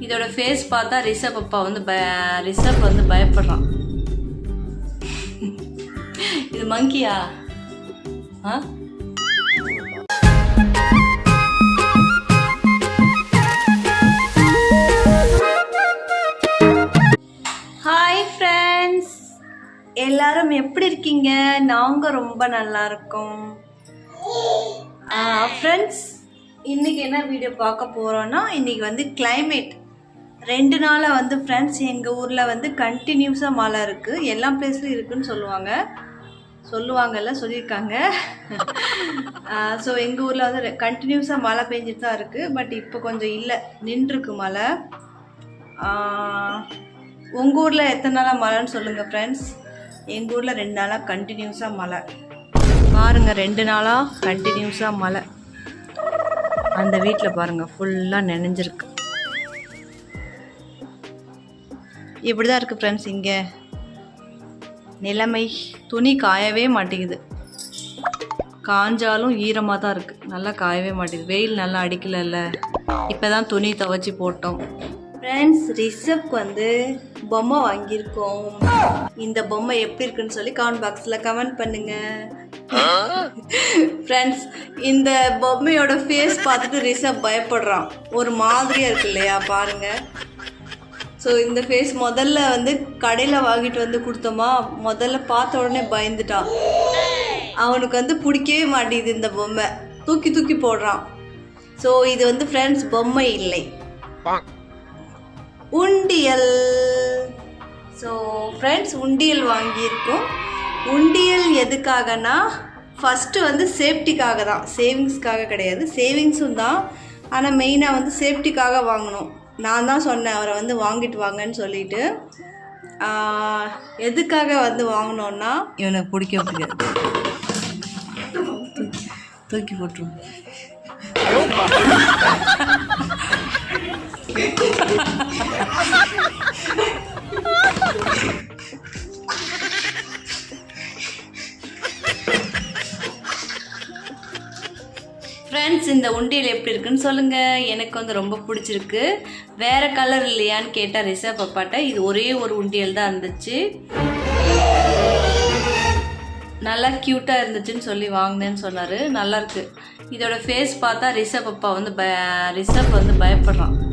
இதோட ஃபேஸ் பார்த்தா ரிஷப் அப்பா வந்து பய ரிஷப் வந்து பயப்படுறான். இது மங்கியா ஆ? ஹாய் ஃப்ரெண்ட்ஸ் எல்லாரும் எப்படி இருக்கீங்க? நாங்கள் ரொம்ப நல்லா இருக்கோம். ஃப்ரெண்ட்ஸ் இன்னைக்கு என்ன வீடியோ பார்க்க போகிறோன்னா இன்னைக்கு வந்து கிளைமேட் ரெண்டு நாளாக வந்து ஃப்ரெண்ட்ஸ் எங்கள் ஊரில் வந்து கண்டினியூஸாக மழை இருக்குது எல்லா பிளேஸ்லையும் இருக்குதுன்னு சொல்லுவாங்க. சொல்லுவாங்கல்ல சொல்லியிருக்காங்க. ஸோ எங்கள் ஊரில் வந்து கண்டினியூஸாக மழை பெஞ்சிட்டு தான் இருக்குது பட் இப்போ கொஞ்சம் இல்லை நின்றுருக்கு மழை. உங்கள் ஊரில் எத்தனை நாளாக மழைன்னு சொல்லுங்கள் ஃப்ரெண்ட்ஸ் எங்கள் ஊரில் ரெண்டு நாளாக கண்டினியூஸாக மழை. பாருங்கள் ரெண்டு நாளாக கண்டினியூஸாக மழை. அந்த வீட்டில் பாருங்கள் ஃபுல்லாக நினைஞ்சிருக்கு. இப்படி தான் இருக்குது ஃப்ரெண்ட்ஸ் இங்கே. நிலைமை துணி காயவே மாட்டேங்குது. காஞ்சாலும் ஈரமாக தான் இருக்குது நல்லா காயவே மாட்டேங்குது. வெயில் நல்லா அடிக்கலைல்ல. இப்போ தான் துணி துவைச்சி போட்டோம். ஃப்ரெண்ட்ஸ் ரிஷப்க்கு வந்து பொம்மை வாங்கியிருக்கோம். இந்த பொம்மை எப்படி இருக்குன்னு சொல்லி கமெண்ட் பாக்ஸில் கமெண்ட் பண்ணுங்க. ஃப்ரெண்ட்ஸ் இந்த பொம்மையோட ஃபேஸ் பார்த்துட்டு ரிஷப் பயப்படுறான். ஒரு மாதிரியாக இருக்கு இல்லையா? பாருங்கள் ஸோ இந்த ஃபேஸ் முதல்ல வந்து கடையில் வாங்கிட்டு வந்து கொடுத்தோமா முதல்ல பார்த்த உடனே பயந்துட்டான் அவனுக்கு வந்து பிடிக்கவே மாட்டேங்குது இந்த பொம்மை. தூக்கி தூக்கி போடுறான். ஸோ இது வந்து ஃப்ரெண்ட்ஸ் பொம்மை இல்லை. உண்டியல். ஸோ ஃப்ரெண்ட்ஸ் உண்டியல் வாங்கியிருக்கோம். உண்டியல் எதுக்காகனா ஃபஸ்ட்டு வந்து சேஃப்டிக்காக தான். சேவிங்ஸ்க்காக கிடையாது. சேவிங்ஸும் தான். ஆனால் மெயினாக வந்து சேஃப்டிக்காக வாங்கணும். நான் தான் சொன்னேன் அவரை வந்து வாங்கிட்டு வாங்கன்னு சொல்லிட்டு. எதுக்காக வந்து வாங்கினோன்னா இவனுக்கு பிடிக்க பிடிக்காது தூக்கி போட்டுருவோம் ஃப்ரெண்ட்ஸ் இந்த உண்டியல் எப்படி இருக்குன்னு சொல்லுங்க. எனக்கு வந்து ரொம்ப பிடிச்சிருக்கு. வேற கலர் இல்லையான்னு கேட்டால் ரிஷப் அப்பாட்ட இது ஒரே ஒரு உண்டியல் தான் இருந்துச்சு. நல்லா க்யூட்டாக இருந்துச்சுன்னு சொல்லி வாங்கினேன்னு சொன்னார். நல்லா இருக்கு. இதோட ஃபேஸ் பார்த்தா ரிஷப் அப்பா வந்து பய ரிஷப் வந்து பயப்படுறான்.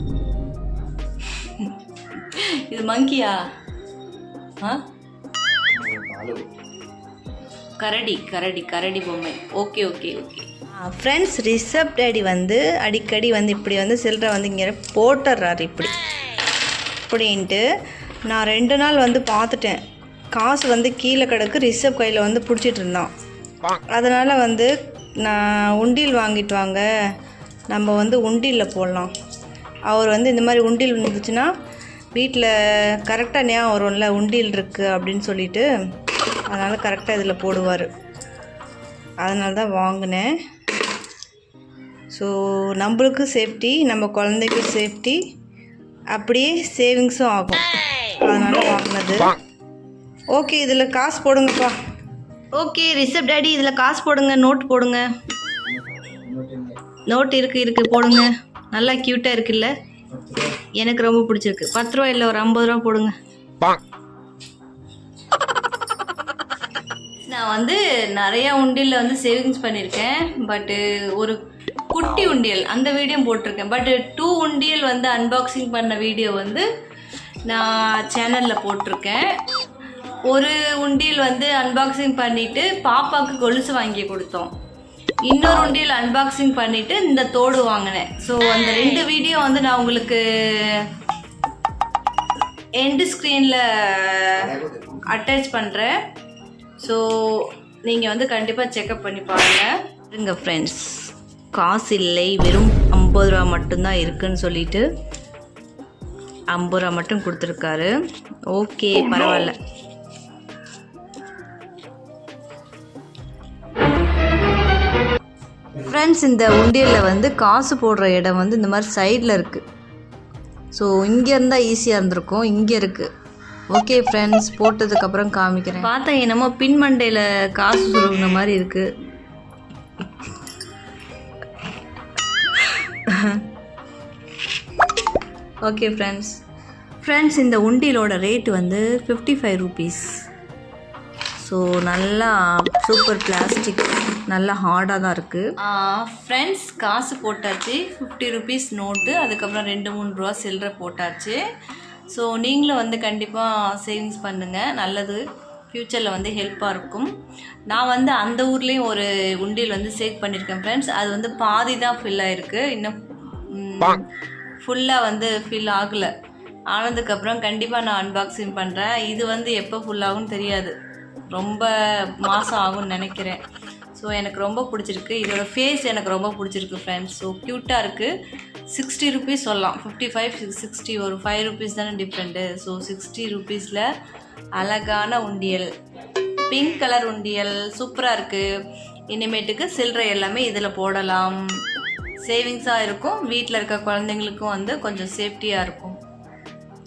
இது மங்கியா? ஆ? கரடி கரடி கரடி பொம்மை. Okay okay okay. Friends Rishabh daddy வந்து அடிக்கடி வந்து இப்படி வந்து சில்லறை வந்து இங்கே போட்டுடுறாரு இப்படி. அப்படின்ட்டு நான் ரெண்டு நாள் வந்து பார்த்துட்டேன். காசு வந்து கீழே கிடக்கு ரிஷப் கையில் வந்து பிடிச்சிட்டு இருந்தான். அதனால் வந்து நான் உண்டியல் வாங்கிட்டு வாங்க நம்ம வந்து உண்டியலில் போடலாம். அவர் வந்து இந்த மாதிரி உண்டியல் இருந்துச்சுன்னா வீட்டில் கரெக்டாக ஞாபகம் வரும்ல உண்டியல் இருக்குது அப்படின்னு சொல்லிட்டு. அதனால் கரெக்டாக இதில் போடுவார். அதனால தான் வாங்கினேன். ஸோ நம்மளுக்கும் சேஃப்டி நம்ம குழந்தைக்கும் சேஃப்டி அப்படியே சேவிங்ஸும் ஆகும். அதனால் வாங்கினது. ஓகே இதில் காசு போடுங்கப்பா. ஓகே ரிசப்ட் டேடி இதில் காசு போடுங்க நோட் போடுங்க. நோட் இருக்குது இருக்குது போடுங்க. நல்லா க்யூட்டாக இருக்குல்ல? எனக்கு ரொம்ப பிடிச்சிருக்கு. பத்து ரூபா இல்லை ஒரு ஐம்பது ரூபா போடுங்க. நான் வந்து நிறைய உண்டியலில் வந்து சேவிங்ஸ் பண்ணியிருக்கேன் பட்டு ஒரு குட்டி உண்டியல். அந்த வீடியோ போட்டிருக்கேன். பட் டூ உண்டியல் வந்து அன்பாக்சிங் பண்ண வீடியோ வந்து நான் சேனலில் போட்டிருக்கேன். ஒரு உண்டியல் வந்து அன்பாக்சிங் பண்ணிவிட்டு பாப்பாவுக்கு கொலுசு வாங்கி கொடுத்தோம். இன்னொரு உண்டியல் அன்பாக்சிங் பண்ணிவிட்டு இந்த தோடு வாங்கினேன். ஸோ அந்த ரெண்டு வீடியோ வந்து நான் உங்களுக்கு எண்டு ஸ்க்ரீனில் அட்டாச் பண்ணுறேன் ஸோ நீங்கள் வந்து கண்டிப்பாக செக்அப் பண்ணி பாருங்கள் இருங்க ஃப்ரெண்ட்ஸ் காசு இல்லை வெறும் ஐம்பது ரூபா மட்டும்தான் இருக்குன்னு சொல்லிட்டு ஐம்பது ரூபா மட்டும் கொடுத்துருக்காரு. ஓகே பரவாயில்ல. ஃப்ரெண்ட்ஸ் இந்த உண்டியலில் வந்து காசு போடுற இடம் வந்து இந்த மாதிரி சைடில் இருக்குது ஸோ இங்கே இருந்தால் ஈஸியாக இருந்திருக்கும். இங்கே இருக்குது ஓகே ஃப்ரெண்ட்ஸ் போட்டதுக்கப்புறம் காமிக்கிறேன். பார்த்தா என்னமோ பின் மண்டையில் காசு சுருங்கின மாதிரி இருக்குது ஓகே ஃப்ரெண்ட்ஸ் ஃப்ரெண்ட்ஸ் இந்த உண்டியலோட ரேட் வந்து ஃபிஃப்டி ஃபைவ் ருபீஸ் ஸோ நல்லா சூப்பர் பிளாஸ்டிக் நல்லா ஹார்டாக தான் இருக்குது ஃப்ரெண்ட்ஸ் காசு போட்டாச்சு. ஃபிஃப்டி ருபீஸ் நோட்டு அதுக்கப்புறம் ரெண்டு மூணு ரூபா சில்லறை போட்டாச்சு. ஸோ நீங்களும் வந்து கண்டிப்பாக சேவிங்ஸ் பண்ணுங்கள் நல்லது. ஃப்யூச்சரில் வந்து ஹெல்ப்பாக இருக்கும். நான் வந்து அந்த ஊர்லேயும் ஒரு உண்டியல் வந்து சேவ் பண்ணியிருக்கேன் ஃப்ரெண்ட்ஸ் அது வந்து பாதி தான் ஃபில் ஆயிருக்கு. இன்னும் ஃபுல்லாக வந்து ஃபில் ஆகலை. ஆனதுக்கப்புறம் கண்டிப்பாக நான் அன்பாக்சிங் பண்ணுறேன் இது வந்து எப்போ ஃபுல் ஆகும்னு தெரியாது. ரொம்ப மாதம் ஆகும்னு நினைக்கிறேன். ஸோ எனக்கு ரொம்ப பிடிச்சிருக்கு. இதோட ஃபேஸ் எனக்கு ரொம்ப பிடிச்சிருக்கு ஃப்ரெண்ட்ஸ் ஸோ க்யூட்டாக இருக்குது சிக்ஸ்டி ருபீஸ் சொல்லலாம். ஃபிஃப்டி ஃபைவ் சிக்ஸ்டி ஒரு ஃபைவ் ருபீஸ் தானே டிஃப்ரெண்ட்டு ஸோ சிக்ஸ்டி ருபீஸில் அழகான உண்டியல். பிங்க் கலர் உண்டியல். சூப்பராக இருக்குது இனிமேட்டுக்கு சில்லறை எல்லாமே இதில் போடலாம். சேவிங்ஸாக இருக்கும். வீட்டில் இருக்க குழந்தைங்களுக்கும் வந்து கொஞ்சம் சேஃப்டியாக இருக்கும்.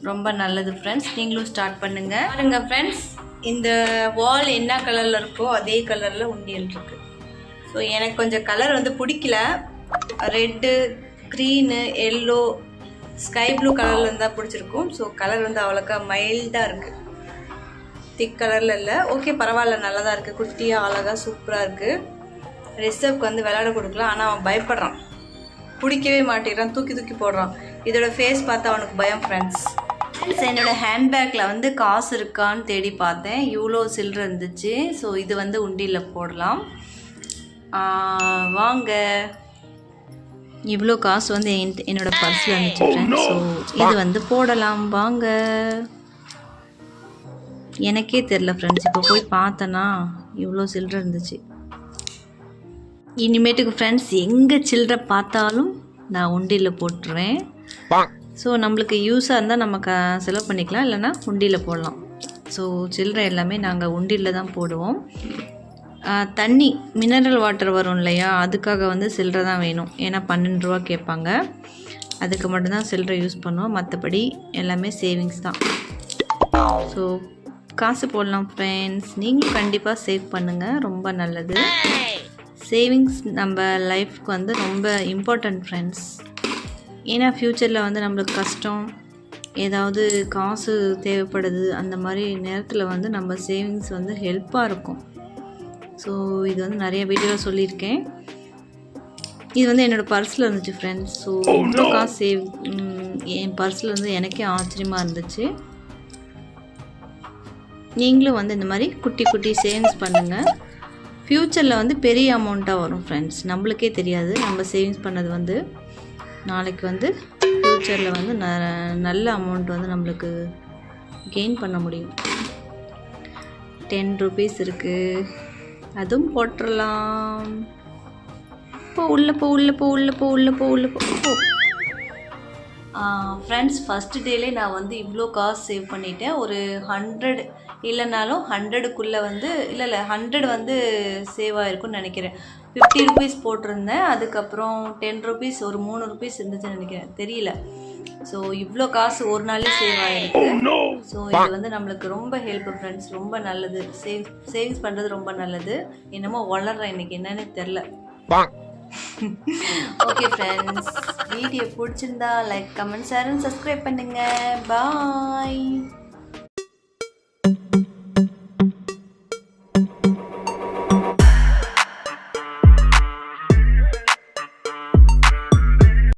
ரொம்ப நல்லது ஃப்ரெண்ட்ஸ் நீங்களும் ஸ்டார்ட் பண்ணுங்கள் பாருங்க ஃப்ரெண்ட்ஸ் இந்த வால் என்ன கலரில் இருக்கோ அதே கலரில் உண்டியல் இருக்கு. ஸோ எனக்கு கொஞ்சம் கலர் வந்து பிடிக்கல. Red green yellow sky blue கலரில் இருந்தால் பிடிச்சிருக்கும். ஸோ கலர் வந்து அவ்வளோக்கா மைல்டாக இருக்குது திக் கலரில் இல்லை. ஓகே பரவாயில்ல. நல்லா தான் இருக்குது குட்டியாக அழகாக சூப்பராக இருக்குது ரிசர்வ்க்கு வந்து விளையாட கொடுக்கலாம். ஆனால் அவன் பயப்படுறான். பிடிக்கவே மாட்டேங்கிறான். தூக்கி தூக்கி போடுறான். இதோட ஃபேஸ் பார்த்தா அவனுக்கு பயம் ஃப்ரெண்ட்ஸ் ஃப்ரெண்ட்ஸ் என்னோடய ஹேண்ட்பேக்கில் வந்து காசு இருக்கான்னு தேடி பார்த்தேன். இவ்வளோ சில்லற இருந்துச்சு. ஸோ இது வந்து உண்டியில் போடலாம். வாங்க. இவ்வளோ காசு வந்து என் என்னோட பர்ஸில் இருந்துச்சு ஃப்ரெண்ட்ஸ் ஸோ இது வந்து போடலாம். வாங்க. எனக்கே தெரில ஃப்ரெண்ட்ஸ் இப்போ போய் பார்த்தேன்னா இவ்வளோ சில்லற இருந்துச்சு. இனிமேட்டுக்கு ஃப்ரெண்ட்ஸ் எங்கே சில்லற பார்த்தாலும் நான் உண்டியில் போட்டுருவேன். ஸோ நம்மளுக்கு யூஸாக இருந்தால் நம்ம க செலவு பண்ணிக்கலாம் இல்லைன்னா உண்டியில் போடலாம். ஸோ சில்லறை எல்லாமே நாங்கள் உண்டியில் தான் போடுவோம். தண்ணி மினரல் வாட்டர் வரும் இல்லையா? அதுக்காக வந்து சில்லறை தான் வேணும். ஏன்னா பன்னெண்டு ரூபா கேட்பாங்க. அதுக்கு மட்டும்தான் சில்லறை யூஸ் பண்ணுவோம். மற்றபடி எல்லாமே சேவிங்ஸ் தான். ஸோ காசு போடலாம் ஃப்ரெண்ட்ஸ் நீங்களும் கண்டிப்பாக சேவ் பண்ணுங்கள் ரொம்ப நல்லது. சேவிங்ஸ் நம்ம லைஃப்க்கு வந்து ரொம்ப இம்பார்ட்டன்ட் ஃப்ரெண்ட்ஸ் ஏன்னா ஃப்யூச்சரில் வந்து நம்மளுக்கு கஷ்டம் ஏதாவது காசு தேவைப்படுது அந்த மாதிரி நேரத்தில் வந்து நம்ம சேவிங்ஸ் வந்து ஹெல்ப்பாக இருக்கும். ஸோ இது வந்து நிறைய வீடியோவில் சொல்லியிருக்கேன். இது வந்து என்னோடய பர்ஸில் இருந்துச்சு ஃப்ரெண்ட்ஸ் ஸோ இவ்வளோ காசு சேவ் என் பர்ஸில் வந்து எனக்கே ஆச்சரியமாக இருந்துச்சு. நீங்களும் வந்து இந்த மாதிரி குட்டி குட்டி சேவிங்ஸ் பண்ணுங்கள் ஃப்யூச்சரில் வந்து பெரிய அமௌண்ட்டாக வரும் ஃப்ரெண்ட்ஸ் நம்மளுக்கே தெரியாது. நம்ம சேவிங்ஸ் பண்ணது வந்து நாளைக்கு வந்து ஃப்யூச்சரில் வந்து ந நல்ல அமௌண்ட் வந்து நம்மளுக்கு கெயின் பண்ண முடியும். டென் ருபீஸ் இருக்குது அதுவும் போட்டுடலாம் போ உள்ள போ உள்ள போ உள்ள போ உள்ள போ உள்ள போ போ. ஃப்ரெண்ட்ஸ் ஃபஸ்ட்டு டேலே நான் வந்து இவ்வளோ காசு சேவ் பண்ணிட்டேன். ஒரு ஹண்ட்ரட் இல்லைனாலும் ஹண்ட்ரடுக்குள்ளே வந்து இல்லை இல்லை ஹண்ட்ரட் வந்து சேவ் ஆகிருக்கும்னு நினைக்கிறேன். ஃபிஃப்டி ருபீஸ் போட்டிருந்தேன். அதுக்கப்புறம் டென் ருபீஸ் ஒரு மூணு ருபீஸ் இருந்துச்சுன்னு நினைக்கிறேன். தெரியல. ஸோ இவ்வளோ காசு ஒரு நாளே சேவ் ஆகிருக்கு ஸோ இது வந்து நம்மளுக்கு ரொம்ப ஹெல்ப் ஃப்ரெண்ட்ஸ் ரொம்ப நல்லது. சேவ் சேவிங்ஸ் பண்ணுறது ரொம்ப நல்லது. என்னமோ வளர்றேன் இன்னைக்கு. என்னன்னு தெரில ஓகே ஃப்ரெண்ட்ஸ் வீடியோ பிடிச்சிருந்தா like comment share and subscribe பண்ணுங்க. பாய்